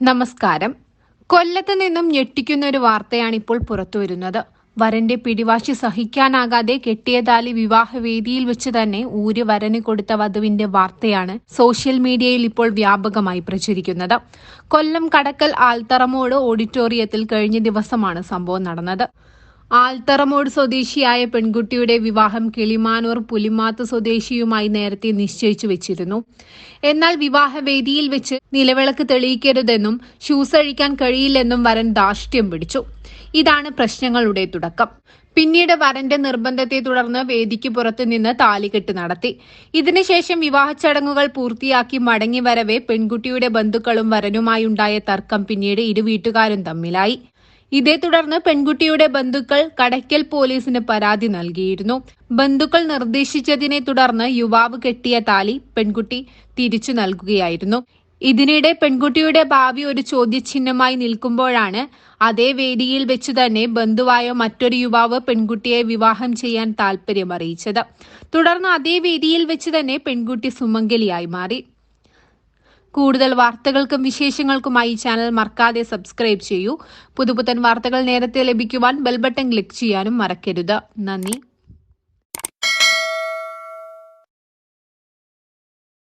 നമസ്കാരം. കൊല്ലത്ത് നിന്നും ഞെട്ടിക്കുന്ന ഒരു വാർത്തയാണ് ഇപ്പോൾ പുറത്തുവരുന്നത് വരന്റെ പിടിവാശി സഹിക്കാനാകാതെ കെട്ടിയ താലി വിവാഹവേദിയിൽ വെച്ച് തന്നെ ഊര് വരന് കൊടുത്ത വധുവിന്റെ വാർത്തയാണ് സോഷ്യൽ മീഡിയയിൽ ഇപ്പോൾ വ്യാപകമായി പ്രചരിക്കുന്നത്. കൊല്ലം കടക്കൽ ആൽത്തറമോട് ഓഡിറ്റോറിയത്തിൽ കഴിഞ്ഞ ദിവസമാണ് സംഭവം നടന്നത്. ആൽത്തറമോട് സ്വദേശിയായ പെൺകുട്ടിയുടെ വിവാഹം കിളിമാനൂർ പുലിമാത്ത സ്വദേശിയുമായി നേരത്തെ നിശ്ചയിച്ചു വെച്ചിരുന്നു. എന്നാൽ വിവാഹവേദിയിൽ വെച്ച് നിലവിളക്ക് തെളിയിക്കരുതെന്നും ഷൂസ് അഴിക്കാൻ കഴിയില്ലെന്നും വരൻ ധാർഷ്ട്യം പിടിച്ചു. ഇതാണ് പ്രശ്നങ്ങളുടെ തുടക്കം. പിന്നീട് വരന്റെ നിർബന്ധത്തെ തുടർന്ന് വേദിക്ക് പുറത്തു നിന്ന് താലികെട്ട് നടത്തി. ഇതിനുശേഷം വിവാഹ ചടങ്ങുകൾ പൂർത്തിയാക്കി മടങ്ങി വരവെ പെൺകുട്ടിയുടെ ബന്ധുക്കളും വരനുമായുണ്ടായ തർക്കം പിന്നീട് ഇരു വീട്ടുകാരും തമ്മിലായി. ഇതേ തുടർന്ന് പെൺകുട്ടിയുടെ ബന്ധുക്കൾ കടയ്ക്കൽ പോലീസിന് പരാതി നൽകിയിരുന്നു. ബന്ധുക്കൾ നിർദ്ദേശിച്ചതിനെ തുടർന്ന് യുവാവ് കെട്ടിയ താലി പെൺകുട്ടി തിരിച്ചു നൽകുകയായിരുന്നു. ഇതിനിടെ പെൺകുട്ടിയുടെ ഭാവി ഒരു ചോദ്യചിഹ്നമായി നിൽക്കുമ്പോഴാണ് അതേ വേദിയിൽ വെച്ച് തന്നെ ബന്ധുവായ മറ്റൊരു യുവാവ് പെൺകുട്ടിയെ വിവാഹം ചെയ്യാൻ താൽപര്യം അറിയിച്ചത്. തുടർന്ന് അതേ വേദിയിൽ വെച്ച് തന്നെ പെൺകുട്ടി സുമംഗലിയായി മാറി. കൂടുതൽ വാർത്തകൾക്കും വിശേഷങ്ങൾക്കുമായി ചാനൽ മറക്കാതെ സബ്സ്ക്രൈബ് ചെയ്യൂ. പുതുപുത്തൻ വാർത്തകൾ നേരത്തെ ലഭിക്കുവാൻ ബെൽബട്ടൺ ക്ലിക്ക് ചെയ്യാനും മറക്കരുത്. നന്ദി.